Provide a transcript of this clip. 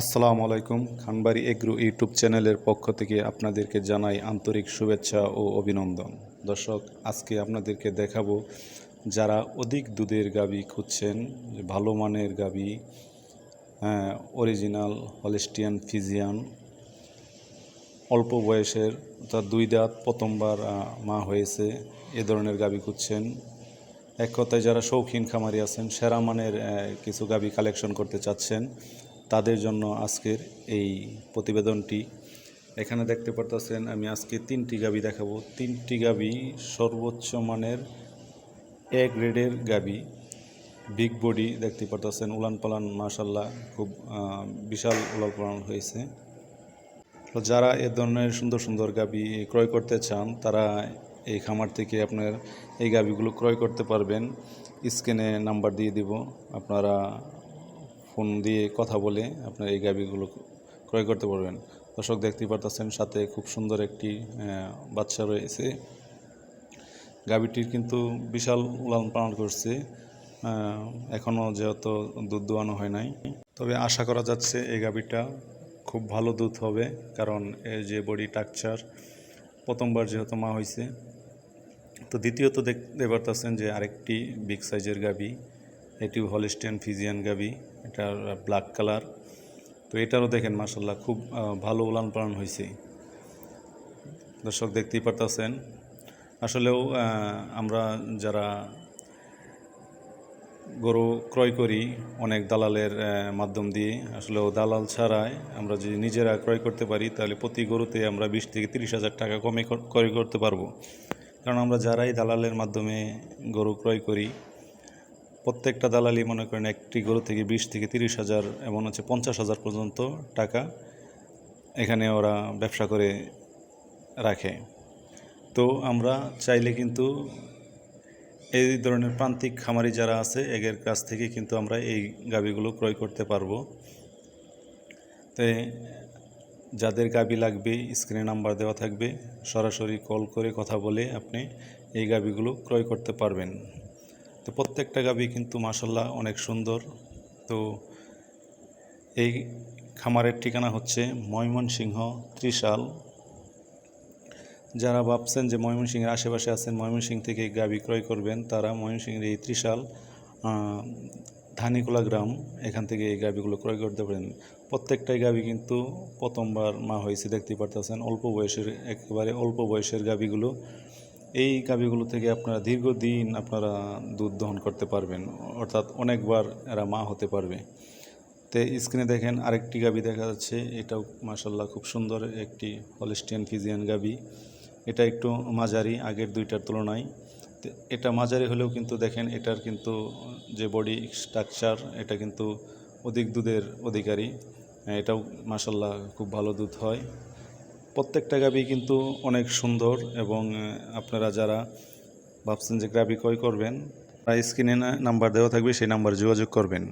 আসসালামু আলাইকুম, Khanbari agro YouTube চ্যানেলের পক্ষ থেকে আপনাদেরকে জানাই আন্তরিক শুভেচ্ছা ও অভিনন্দন। দর্শক, আজকে আপনাদেরকে দেখাবো যারা অধিক দুধের গাবি খুঁজছেন ভালো মানের গাবি অরিজিনাল হলিস্টিয়ান ফিজিয়ান অল্প বয়সের, অর্থাৎ দুই দাঁত প্রথমবার মা হয়েছে, এ ধরনের গাবি খুঁজছেন। এক কথায় যারা শৌখিন খামারি আছেন, সেরা মানের কিছু গাবি কালেকশন করতে চাচ্ছেন। তাদের জন্য আজকের এই প্রতিবেদনটি। এখানে দেখতে পারতেছেন, আমি আজকে তিনটি গাবি দেখাবো। তিনটি গাবি সর্বোচ্চ মানের এ গ্রেডের গাবি। বিগ বডি দেখতে পারতেছেন উলান পালান মাশাল্লাহ খুব বিশাল উলান পালান হয়েছে। তো যারা এ ধরনের সুন্দর সুন্দর গাবি ক্রয় করতে চান, তারা এই খামার থেকে আপনার এই গাবিগুলো ক্রয় করতে পারবেন। স্ক্রিনে নাম্বার দিয়ে দিব, আপনারা ফোন দিয়ে কথা বলে আপনার এই গাবিগুলো ক্রয় করতে পারবেন। দর্শক দেখতে পারতেছেন, সাথে খুব সুন্দর একটি বাচ্চা রয়েছে। গাবিটির কিন্তু বিশাল উলান পালন করছে এখনও যেহেতু দুধ দোয়ানো হয় নাই। তবে আশা করা যাচ্ছে এই গাবিটা খুব ভালো দুধ হবে, কারণ এর যে বডি টাকচার প্রথমবার যেহেতু মা হয়েছে তো দ্বিতীয়ত দেখতে পারতেছেন যে আরেকটি বিগ সাইজের গাবি এটিও হলিস্টিয়ান ফিজিয়ান গাবি এটার ব্ল্যাক কালার তো এটারও দেখেন মাসাল্লাহ খুব ভালো উলান পালন হয়েছে দর্শক দেখতেই পারতেছেন। আসলেও আমরা যারা গরু ক্রয় করি, অনেক দালালের মাধ্যম দিয়ে আসলেও দালাল ছাড়াই আমরা যদি নিজেরা ক্রয় করতে পারি, তাহলে প্রতি গরুতে আমরা বিশ থেকে তিরিশ হাজার টাকা কমে ক্রয় করতে পারব। কারণ আমরা যারাই দালালের মাধ্যমে গরু ক্রয় করি প্রত্যেকটা দালালি মনে করেন একটি গরু থেকে বিশ থেকে তিরিশ হাজার, এমন হচ্ছে পঞ্চাশ হাজার পর্যন্ত টাকা এখানে ওরা ব্যবসা করে রাখে। তো আমরা চাইলে কিন্তু এই ধরনের প্রান্তিক খামারি যারা আছে, এদের কাছ থেকে কিন্তু আমরা এই গাবিগুলো ক্রয় করতে পারব। তো যাদের গাবি লাগবে, স্ক্রিনে নাম্বার দেওয়া থাকবে, সরাসরি কল করে কথা বলে আপনি এই গাবিগুলো ক্রয় করতে পারবেন। তো প্রত্যেকটা গাবি কিন্তু মাসাল্লাহ অনেক সুন্দর। তো এই খামারের ঠিকানা হচ্ছে ময়মনসিংহ ত্রিশাল। যারা ভাবছেন যে ময়মনসিংহের আশেপাশে আছেন, ময়মনসিংহ থেকে গাবি ক্রয় করবেন, তারা ময়মনসিংহের এই ত্রিশাল ধানিকোলা গ্রাম, এখান থেকে এই গাবিগুলো ক্রয় করতে পারেন। প্রত্যেকটাই গাবি কিন্তু প্রথমবার মা হয়েছে দেখতে পারতেছেন, অল্প বয়সের, একেবারে অল্প বয়সের গাবিগুলো। এই গাবিগুলো থেকে আপনারা দীর্ঘদিন আপনারা দুধ দহন করতে পারবেন, অর্থাৎ অনেকবার এরা মা হতে পারবে। তো স্ক্রিনে দেখেন আরেকটি গাবি দেখা যাচ্ছে, এটাও মাসাল্লাহ খুব সুন্দর একটি হলিস্টিয়ান ফিজিয়ান গাবি। এটা একটু মাঝারি, আগের দুইটার তুলনায়। এটা মাঝারি হলেও কিন্তু দেখেন এটার কিন্তু যে বডি স্ট্রাকচার, এটা কিন্তু অধিক দুধের অধিকারী। এটাও মাসাল্লাহ খুব ভালো দুধ হয়। প্রত্যেকটা গাবি কিন্তু অনেক সুন্দর এবং আপনারা যারা ভাবছেন যে গাবি ক্রয় করবেন স্ক্রিনে নাম্বার দেওয়া থাকবে, সেই নাম্বার যোগাযোগ করবেন।